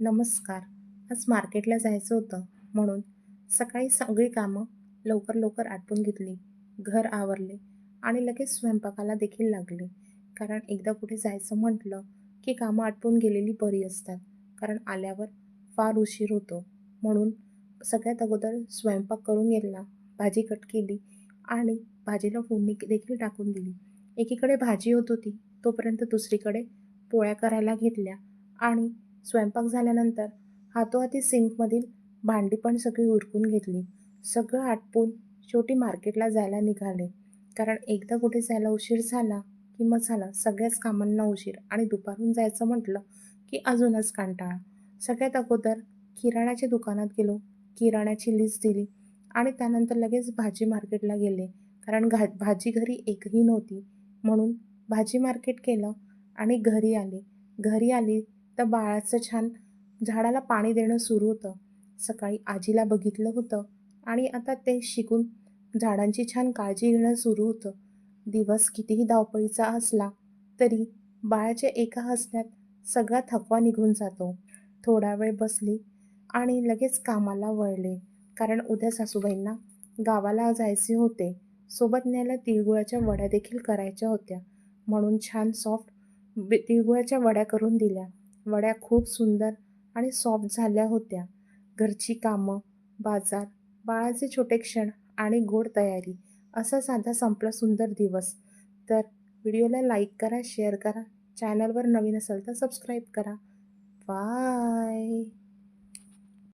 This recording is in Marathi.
नमस्कार. आज मार्केटला जायचं होतं म्हणून सकाळी सगळी कामं लवकर लवकर आटपून घेतली. घर आवरले आणि लगेच स्वयंपाकाला देखील लागले. कारण एकदा कुठे जायचं म्हटलं की कामं आटपून गेलेली बरी असतात. कारण आल्यावर फार उशीर होतो. म्हणून सगळ्यात अगोदर स्वयंपाक करून घेतला भाजी कट केली आणि भाजीला फोडणी देखील टाकून दिली. एकीकडे भाजी होत होती तोपर्यंत दुसरीकडे पोळ्या करायला घेतल्या आणि स्वयंपाक झाल्यानंतर हातोहाती सिंकमधील भांडी पण सगळी उरकून घेतली. सगळं आटपून शेवटी मार्केटला जायला निघाले. कारण एकदा कुठे जायला उशीर झाला की मग झाला सगळ्याच कामांना उशीर आणि दुपारून जायचं म्हटलं की अजूनच कंटाळा. सगळ्यात अगोदर किराण्याच्या दुकानात गेलो. किराण्याची लिस्ट दिली आणि त्यानंतर लगेच भाजी मार्केटला गेले. कारण घा भाजी घरी एकही नव्हती. म्हणून भाजी मार्केट केलं आणि घरी आले. घरी आली तर बाळाचं छान झाडाला पाणी देणं सुरू होतं. सकाळी आजीला बघितलं होतं आणि आता ते शिकून झाडांची छान काळजी घेणं सुरू होतं. दिवस कितीही धावपळीचा असला तरी बाळाच्या एका हसण्यात सगळा थकवा निघून जातो. थोडा वेळ बसली आणि लगेच कामाला वळले. कारण उद्या सासूबाईंना गावाला जायचे होते. सोबत न्यायला तिळगुळाच्या वड्या देखील करायच्या होत्या. म्हणून छान सॉफ्ट तिळगुळाच्या वड्या करून दिल्या. वड्या खूप सुंदर आणि सॉफ्ट झाल्या होत्या. घरची कामं बाजार बाळाचे छोटे क्षण आणि गोड तयारी असा साधा संपला सुंदर दिवस. तर व्हिडिओला लाईक करा शेअर करा चॅनलवर नवीन असेल तर सबस्क्राईब करा. बाय